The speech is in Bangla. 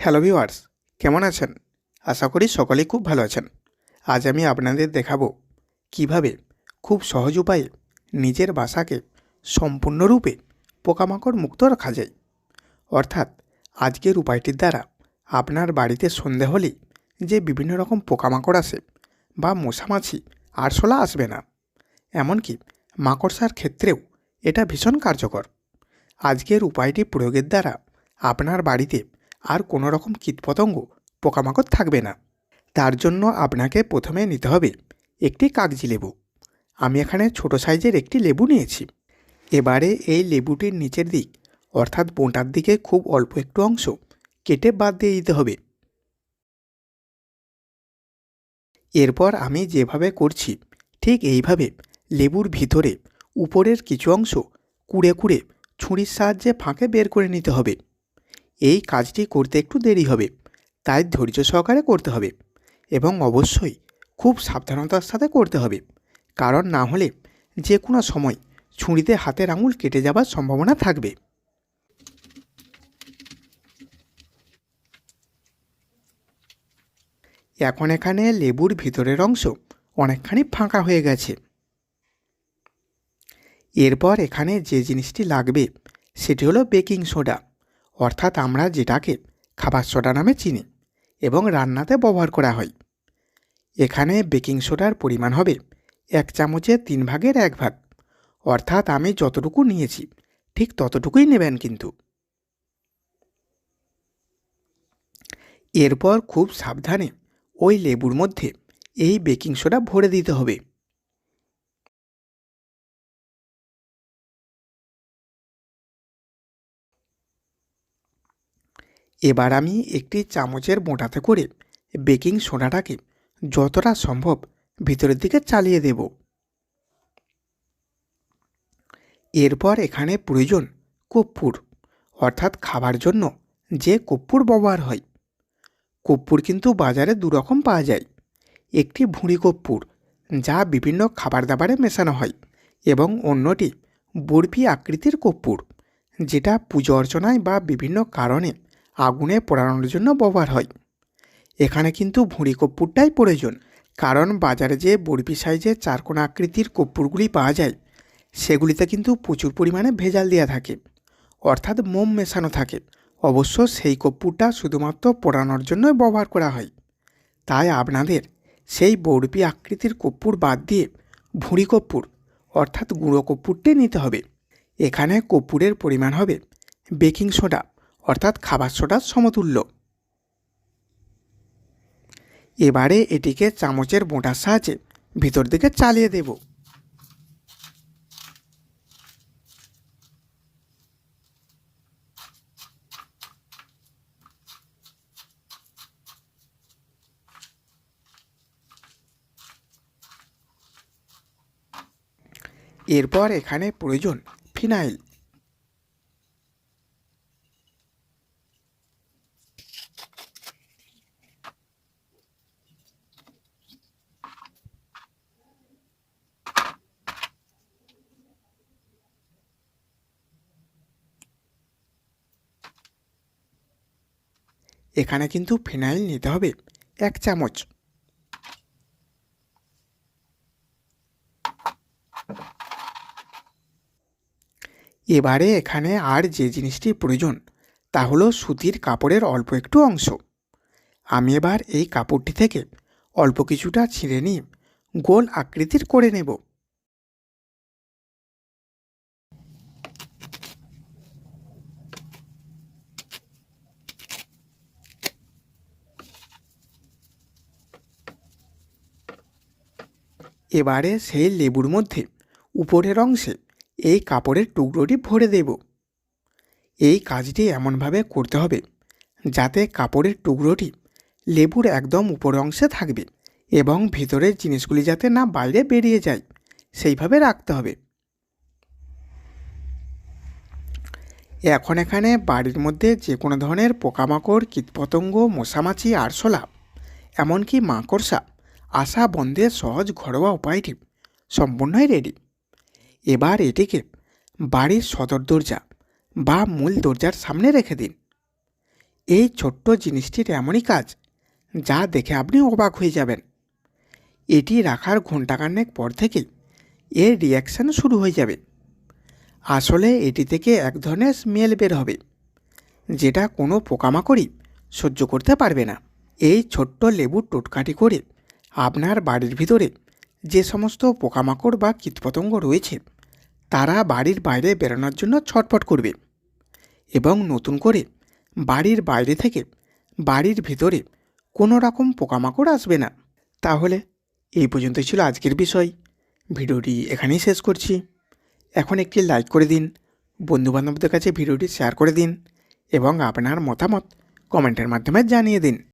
হ্যালো ভিওয়ার্স কেমন আছেন? আশা করি সকলেই খুব ভালো আছেন। আজ আমি আপনাদের দেখাবো কীভাবে খুব সহজ উপায়ে নিজের বাসাকে সম্পূর্ণরূপে পোকামাকড় মুক্ত রাখা যায়। অর্থাৎ আজকের উপায়টির দ্বারা আপনার বাড়িতে সন্ধে হলেই যে বিভিন্ন রকম পোকামাকড় আসে বা মশামাছি, আরশোলা আসবে না, এমনকি মাকড়সার ক্ষেত্রেও এটা ভীষণ কার্যকর। আজকের উপায়টি প্রয়োগের দ্বারা আপনার বাড়িতে আর কোনো রকম কীটপতঙ্গ পোকামাকড় থাকবে না। তার জন্য আপনাকে প্রথমে নিতে হবে একটি কাগজি লেবু। আমি এখানে ছোট সাইজের একটি লেবু নিয়েছি। এবারে এই লেবুটির নিচের দিক, অর্থাৎ বোঁটার দিকে খুব অল্প একটু অংশ, কেটে বাদ দিয়ে দিতে হবে। এরপর আমি যেভাবে করছি, ঠিক এইভাবে লেবুর ভিতরে উপরের কিছু অংশ কুড়ে কুড়ে ছুরির সাহায্যে ফাঁকে বের করে নিতে হবে। এই কাজটি করতে একটু দেরি হবে, তাই ধৈর্য সহকারে করতে হবে এবং অবশ্যই খুব সাবধানতার সাথে করতে হবে। কারণ না হলে যে কোনো সময় ছুরিতে হাতের আঙুল কেটে যাবার সম্ভাবনা থাকবে। এখন এখানে লেবুর ভিতরের অংশ অনেকখানি ফাঁকা হয়ে গেছে। এরপর এখানে যে জিনিসটি লাগবে, সেটি হলো বেকিং সোডা। অর্থাৎ আমরা যেটাকে খাবার সোডা নামে চিনি এবং রান্নাতে ব্যবহার করা হয়। এখানে বেকিং সোডার পরিমাণ হবে এক চামচে তিন ভাগের এক ভাগ। অর্থাৎ আমি যতটুকু নিয়েছি, ঠিক ততটুকুই নেবেন কিন্তু। এরপর খুব সাবধানে ওই লেবুর মধ্যে এই বেকিং সোডা ভরে দিতে হবে। এবার আমি একটি চামচের মোটাতে করে বেকিং সোডাটাকে যতটা সম্ভব ভিতরের দিকে চালিয়ে দেব। এরপর এখানে প্রয়োজন কর্পূর, অর্থাৎ খাবার জন্য যে কর্পূর ব্যবহার হয়। কর্পূর কিন্তু বাজারে দুরকম পাওয়া যায়। একটি ভুঁড়ি কর্পূর, যা বিভিন্ন খাবার দাবারে মেশানো হয়, এবং অন্যটি বরফি আকৃতির কর্পূর, যেটা পুজো অর্চনায় বা বিভিন্ন কারণে আগুনে পোড়ানোর জন্য ব্যবহার হয়। এখানে কিন্তু ভুঁড়ি কর্পূরটাই প্রয়োজন, কারণ বাজারে যে বরফি সাইজের চারকোনা আকৃতির কর্পূরগুলি পাওয়া যায়, সেগুলিতে কিন্তু প্রচুর পরিমাণে ভেজাল দেওয়া থাকে, অর্থাৎ মোম মেশানো থাকে। অবশ্য সেই কর্পূরটা শুধুমাত্র পোড়ানোর জন্যই ব্যবহার করা হয়। তাই আপনাদের সেই বরফি আকৃতির কর্পূর বাদ দিয়ে ভুঁড়ি কর্পূর, অর্থাৎ গুঁড়ো কর্পূরটি নিতে হবে। এখানে কর্পূরের পরিমাণ হবে বেকিং সোডা। অর্থাৎ খাবার সোডার সমতুল্য। এবারে এটিকে চামচের বোঁটার সাহায্যে ভিতর দিকে চালিয়ে দেব। এরপর এখানে প্রয়োজন ফিনাইল। এখানে কিন্তু ফিনাইল নিতে হবে এক চামচ। এবারে এখানে আর যে জিনিসটি প্রয়োজন, তা হলো সুতির কাপড়ের অল্প একটু অংশ। আমি এবার এই কাপড়টি থেকে অল্প কিছুটা ছিঁড়ে নিয়ে গোল আকৃতির করে নেব। এবারে সেই লেবুর মধ্যে উপরের অংশে এই কাপড়ের টুকরোটি ভরে দেব। এই কাজটি এমনভাবে করতে হবে যাতে কাপড়ের টুকরোটি লেবুর একদম উপর অংশে থাকবে এবং ভিতরের জিনিসগুলি যাতে না বাইরে বেরিয়ে যায়, সেইভাবে রাখতে হবে। এখন এখানে বাড়ির মধ্যে যে কোনো ধরনের পোকামাকড়, কীটপতঙ্গ, মশামাছি, আরশোলা, এমনকি মাকড়সা আসা বন্ধের সহজ ঘরোয়া উপায়টি সম্পূর্ণই রেডি এবার এটিকে বাড়ির সদর দরজা বা মূল দরজার সামনে রেখে দিন। এই ছোট্ট জিনিসটির এমনই কাজ যা দেখে আপনি অবাক হয়ে যাবেন। এটি রাখার ঘণ্টাখানেক পর থেকেই এর রিয়াকশান শুরু হয়ে যাবে। আসলে এটি থেকে এক ধরনের স্মেল বের হবে, যেটা কোনো পোকামাকড়ই সহ্য করতে পারবে না। এই ছোট্ট লেবুর টোটকাটি করে আপনার বাড়ির ভিতরে যে সমস্ত পোকামাকড় বা কীটপতঙ্গ রয়েছে, তারা বাড়ির বাইরে বেরোনোর জন্য ছটফট করবে এবং নতুন করে বাড়ির বাইরে থেকে বাড়ির ভিতরে কোনো রকম পোকামাকড় আসবে না। তাহলে এই পর্যন্তই ছিল আজকের বিষয়। ভিডিওটি এখানেই শেষ করছি। এখন একটি লাইক করে দিন, বন্ধুবান্ধবদের কাছে ভিডিওটি শেয়ার করে দিন এবং আপনার মতামত কমেন্টের মাধ্যমে জানিয়ে দিন।